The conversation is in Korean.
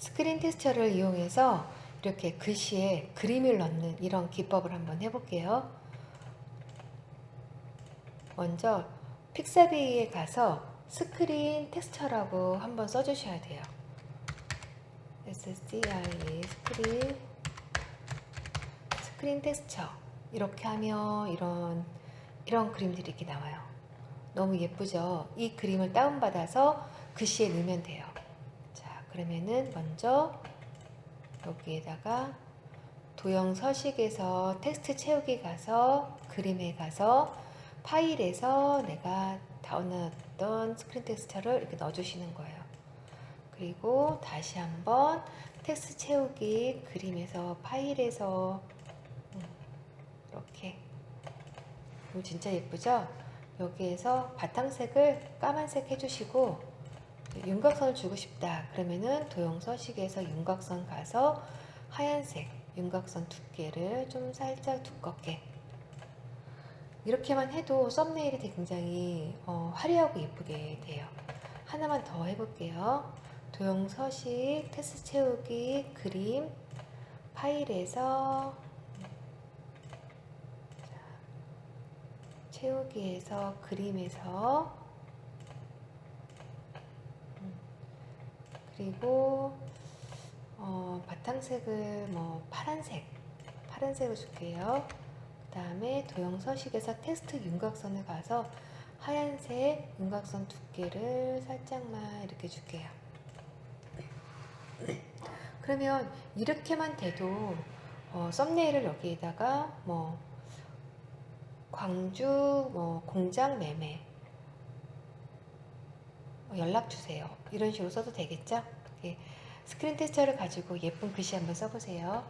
스크린 텍스처를 이용해서 이렇게 글씨에 그림을 넣는 이런 기법을 한번 해볼게요. 먼저 픽사베이에 가서 스크린 텍스처라고 한번 써주셔야 돼요. SCRE 스크린 스크린 텍스처 이렇게 하면 이런 이런 그림들이 이렇게 나와요. 너무 예쁘죠? 이 그림을 다운받아서 글씨에 넣으면 돼요. 자, 그러면은 먼저 여기에다가 도형 서식에서 텍스트 채우기 가서 그림에 가서 파일에서 내가 다운했던 스크린 텍스처를 이렇게 넣어주시는 거예요. 그리고 다시 한번 텍스트 채우기 그림에서 파일에서 음, 이렇게 진짜 예쁘죠? 여기에서 바탕색을 까만색 해주시고 윤곽선을 주고 싶다 그러면은 도형 서식에서 윤곽선 가서 하얀색 윤곽선 두께를 좀 살짝 두껍게 이렇게만 해도 썸네일이 굉장히 어, 화려하고 예쁘게 돼요. 하나만 더 해볼게요. 도형 서식, 테스트 채우기, 그림, 파일에서 자, 채우기에서 그림에서 그리고 어, 바탕색을 뭐 파란색 파란색을 줄게요. 그 다음에 도형 서식에서 텍스트 윤곽선을 가서 하얀색 윤곽선 두께를 살짝만 이렇게 줄게요. 그러면 이렇게만 돼도 어, 썸네일을 여기에다가 뭐 광주 뭐 공장 매매 어, 연락 주세요 이런 식으로 써도 되겠죠? 예, 스크린 텍스처를 가지고 예쁜 글씨 한번 써보세요.